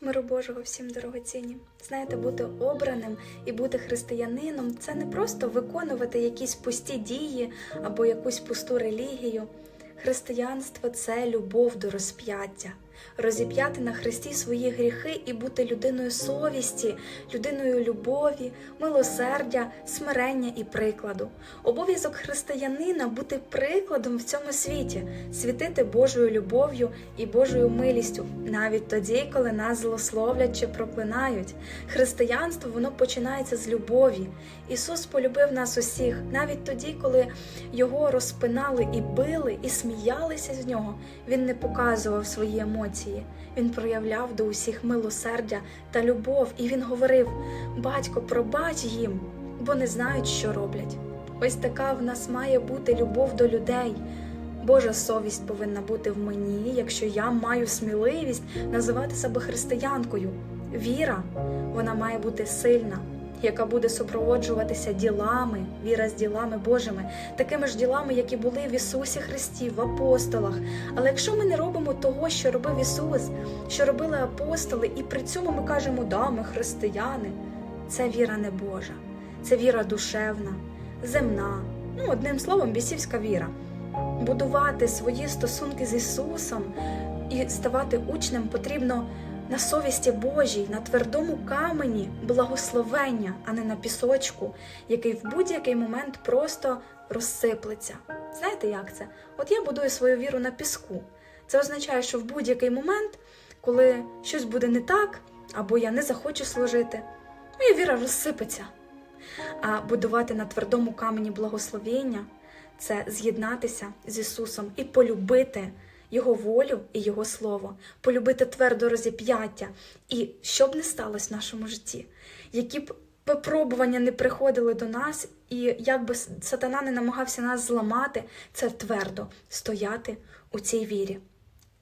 Миру Божого всім дорогоцінні. Знаєте, бути обраним і бути християнином це не просто виконувати якісь пусті дії або якусь пусту релігію. Християнство це любов до розп'яття, розіп'яти на Христі свої гріхи і бути людиною совісті, людиною любові, милосердя, смирення і прикладу. Обов'язок християнина бути прикладом в цьому світі, світити Божою любов'ю і Божою милістю, навіть тоді, коли нас злословлять чи проклинають. Християнство воно починається з любові. Ісус полюбив нас усіх, навіть тоді, коли його розпинали і били, і сміялися з нього. Він не показував свої емоції. Він проявляв до усіх милосердя та любов, і він говорив: Батько, пробач їм, бо не знають, що роблять. Ось така в нас має бути любов до людей. Божа совість повинна бути в мені, якщо я маю сміливість називати себе християнкою. Віра, вона має бути сильна, яка буде супроводжуватися ділами, віра з ділами Божими, такими ж ділами, які були в Ісусі Христі, в апостолах. Але якщо ми не робимо того, що робив Ісус, що робили апостоли, і при цьому ми кажемо, да, ми християни, це віра не Божа, це віра душевна, земна, ну одним словом, бісівська віра. Будувати свої стосунки з Ісусом і ставати учнем потрібно на совісті Божій, на твердому камені благословення, а не на пісочку, який в будь-який момент просто розсиплеться. Знаєте, як це? От я будую свою віру на піску. Це означає, що в будь-який момент, коли щось буде не так, або я не захочу служити, моя віра розсипеться. А будувати на твердому камені благословення це з'єднатися з Ісусом і полюбити Його волю і Його слово, полюбити твердо розіп'яття. І що б не сталося в нашому житті, які б випробування не приходили до нас, і як би сатана не намагався нас зламати, це твердо стояти у цій вірі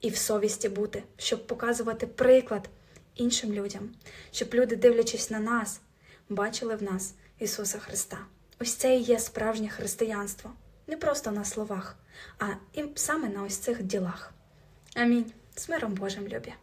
і в совісті бути, щоб показувати приклад іншим людям, щоб люди, дивлячись на нас, бачили в нас Ісуса Христа. Ось це і є справжнє християнство. Не просто на словах, а і саме на ось цих ділах. Амінь. З миром Божим любі.